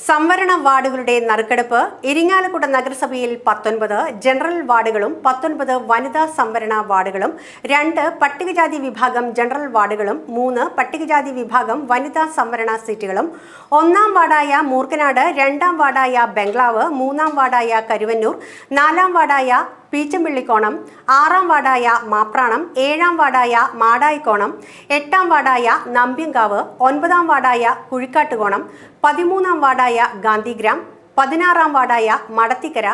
സംവരണ വാർഡുകളുടെ നറുക്കെടുപ്പ് ഇരിങ്ങാലക്കുട നഗരസഭയിൽ പത്തൊൻപത് ജനറൽ വാർഡുകളും പത്തൊൻപത് വനിതാ സംവരണ വാർഡുകളും രണ്ട് പട്ടികജാതി വിഭാഗം ജനറൽ വാർഡുകളും മൂന്ന് പട്ടികജാതി വിഭാഗം വനിതാ സംവരണ സീറ്റുകളും ഒന്നാം വാർഡായ മൂർക്കനാട് രണ്ടാം വാർഡായ ബംഗ്ലാവ് മൂന്നാം വാർഡായ കരുവന്നൂർ നാലാം വാർഡായ പീച്ചമ്പിള്ളിക്കോണം ആറാം വാർഡായ മാപ്രാണം ഏഴാം വാർഡായ മാടായിക്കോണം എട്ടാം വാർഡായ നമ്പ്യങ്കാവ് ഒൻപതാം വാർഡായ കുഴിക്കാട്ടുകോണം പതിമൂന്നാം വാർഡായ ഗാന്ധിഗ്രാം പതിനാറാം വാർഡായ മടത്തിക്കര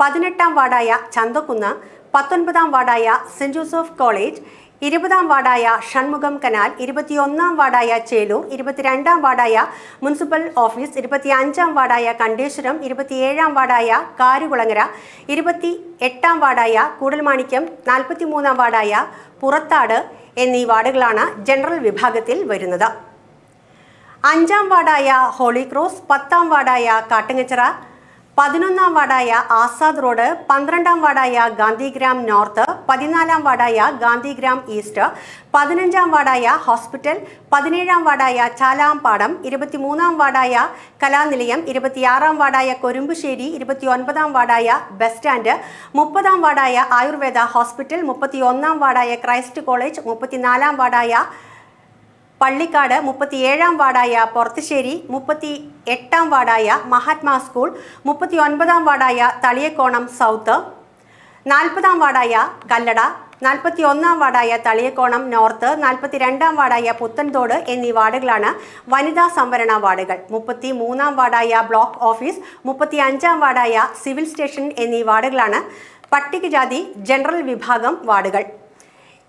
പതിനെട്ടാം വാർഡായ ചന്തക്കുന്ന് പത്തൊൻപതാം വാർഡായ സെന്റ് ജോസഫ് കോളേജ് ഇരുപതാം വാർഡായ ഷൺമുഖം കനാൽ ഇരുപത്തിയൊന്നാം വാർഡായ ചേലൂർ ഇരുപത്തിരണ്ടാം വാർഡായ മുനിസിപ്പൽ ഓഫീസ് ഇരുപത്തിയഞ്ചാം വാർഡായ കണ്ടേശ്വരം ഇരുപത്തിയേഴാം വാർഡായ കാരുകുളങ്ങര ഇരുപത്തി എട്ടാം വാർഡായ കൂടൽമാണിക്യം നാൽപ്പത്തിമൂന്നാം വാർഡായ പുറത്താട് എന്നീ വാർഡുകളാണ് ജനറൽ വിഭാഗത്തിൽ വരുന്നത്. അഞ്ചാം വാർഡായ ഹോളി ക്രോസ് പത്താം വാർഡായ കാട്ടുങ്ങച്ചിറ പതിനൊന്നാം വാർഡായ ആസാദ് റോഡ് പന്ത്രണ്ടാം വാർഡായ ഗാന്ധിഗ്രാം നോർത്ത് പതിനാലാം വാർഡായ ഗാന്ധിഗ്രാം ഈസ്റ്റ് പതിനഞ്ചാം വാർഡായ ഹോസ്പിറ്റൽ പതിനേഴാം വാർഡായ ചാലാംപാടം ഇരുപത്തിമൂന്നാം വാർഡായ കലാനിലയം ഇരുപത്തിയാറാം വാർഡായ കൊരുമ്പുശ്ശേരി ഇരുപത്തിയൊൻപതാം വാർഡായ ബസ് സ്റ്റാൻഡ് മുപ്പതാം വാർഡായ ആയുർവേദ ഹോസ്പിറ്റൽ മുപ്പത്തിയൊന്നാം വാർഡായ ക്രൈസ്റ്റ് കോളേജ് മുപ്പത്തിനാലാം വാർഡായ പള്ളിക്കാട് മുപ്പത്തിയേഴാം വാർഡായ പൊറത്തുശ്ശേരി മുപ്പത്തി എട്ടാം വാർഡായ മഹാത്മാ സ്കൂൾ മുപ്പത്തി ഒൻപതാം വാർഡായ തളിയക്കോണം സൗത്ത് നാൽപ്പതാം വാർഡായ കല്ലട നാൽപ്പത്തി ഒന്നാം വാർഡായ തളിയക്കോണം നോർത്ത് നാൽപ്പത്തി രണ്ടാം വാർഡായ പുത്തൻതോട് എന്നീ വാർഡുകളാണ് വനിതാ സംവരണ വാർഡുകൾ. മുപ്പത്തി മൂന്നാം വാർഡായ ബ്ലോക്ക് ഓഫീസ് മുപ്പത്തി അഞ്ചാം വാർഡായ സിവിൽ സ്റ്റേഷൻ എന്നീ വാർഡുകളാണ് പട്ടികജാതി ജനറൽ വിഭാഗം വാർഡുകൾ.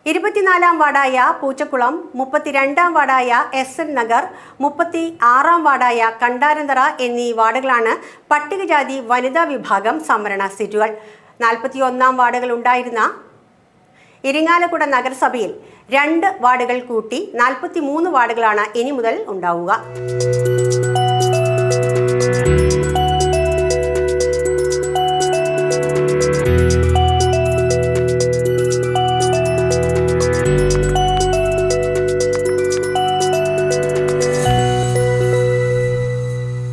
ഇരുപത്തിനാലാം വാർഡായ പൂച്ചക്കുളം മുപ്പത്തിരണ്ടാം വാർഡായ എസ് എൻ നഗർ മുപ്പത്തി ആറാം വാർഡായ കണ്ടാരന്തറ എന്നീ വാർഡുകളാണ് പട്ടികജാതി വനിതാ വിഭാഗം സംവരണ സീറ്റുകൾ. നാൽപ്പത്തിയൊന്നാം വാർഡുകൾ ഉണ്ടായിരുന്ന ഇരിങ്ങാലക്കുട നഗരസഭയിൽ രണ്ട് വാർഡുകൾ കൂട്ടി നാൽപ്പത്തി മൂന്ന് വാർഡുകളാണ് ഇനി മുതൽ ഉണ്ടാവുക.